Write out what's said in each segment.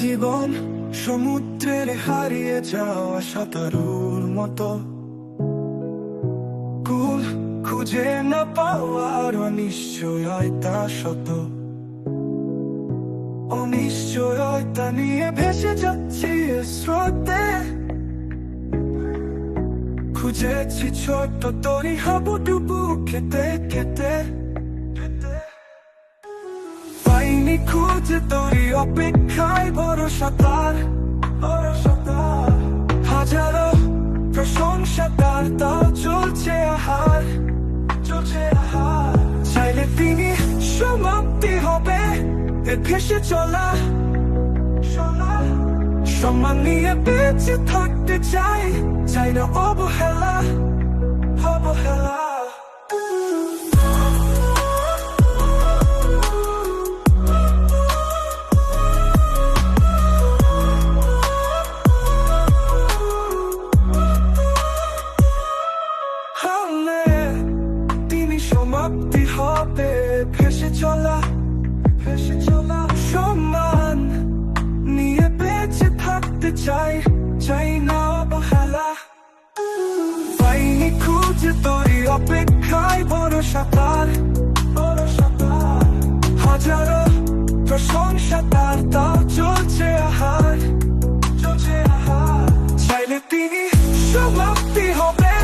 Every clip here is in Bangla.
জীবন সমুদ্রের হারিয়ে যাওয়া সাঁতারুর মতো। কুল খুঁজে না পাওয়ার অনিশ্চয়তা শত অনিশ্চয়তা নিয়ে ভেসে যাচ্ছি স্রোতে। খুঁজেছি ছোট্ট তরি হাবুডুবু খেতে খেতে খেতে। পাইনি খুঁজে তরি তার, ভরসা তার। হাজারো প্রশংসা তার চলছে আহার চলছে আহার। চাইলে তিনি সমাপ্তি হবে, এ ভেসে চলা। সম্মান নিয়ে বেঁচে থাকতে চাই চাই না অবহেলা অবহেলা। চলা ভেসে চলা সম্মান নিয়ে বেঁচে থাকতে চাই চাই না অবহেলা। পাইনি খুঁজে তোরই অপেক্ষায় ভরসা তার। ভরসা তার। হাজারো প্রশংসা তার, তাও চলছে আহার। চলছে আহার। চাইলে তিনি সমাপ্তি হবে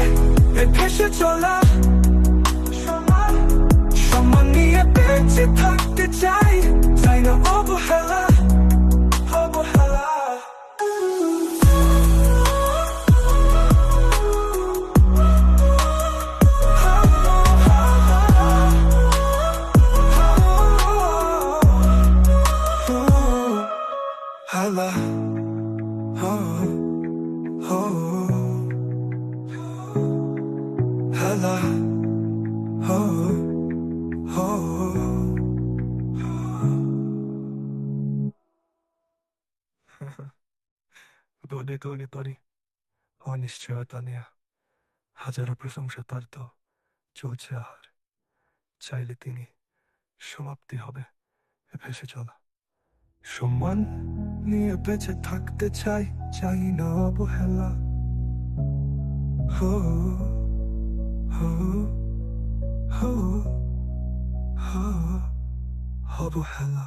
ভেসে চলা বেঁচে থাকতে চাই চাই না অবহেলা অবহেলা দোলে দোলে তরি অনিশ্চয়তা নেয়া হাজারো প্রশংসা তার তো চলছে আহার চাইলে তিনি সমাপ্তি হবে ভেসে চলা সম্মান নিয়ে বেঁচে থাকতে চাই চাই না অবহেলা হো অবহেলা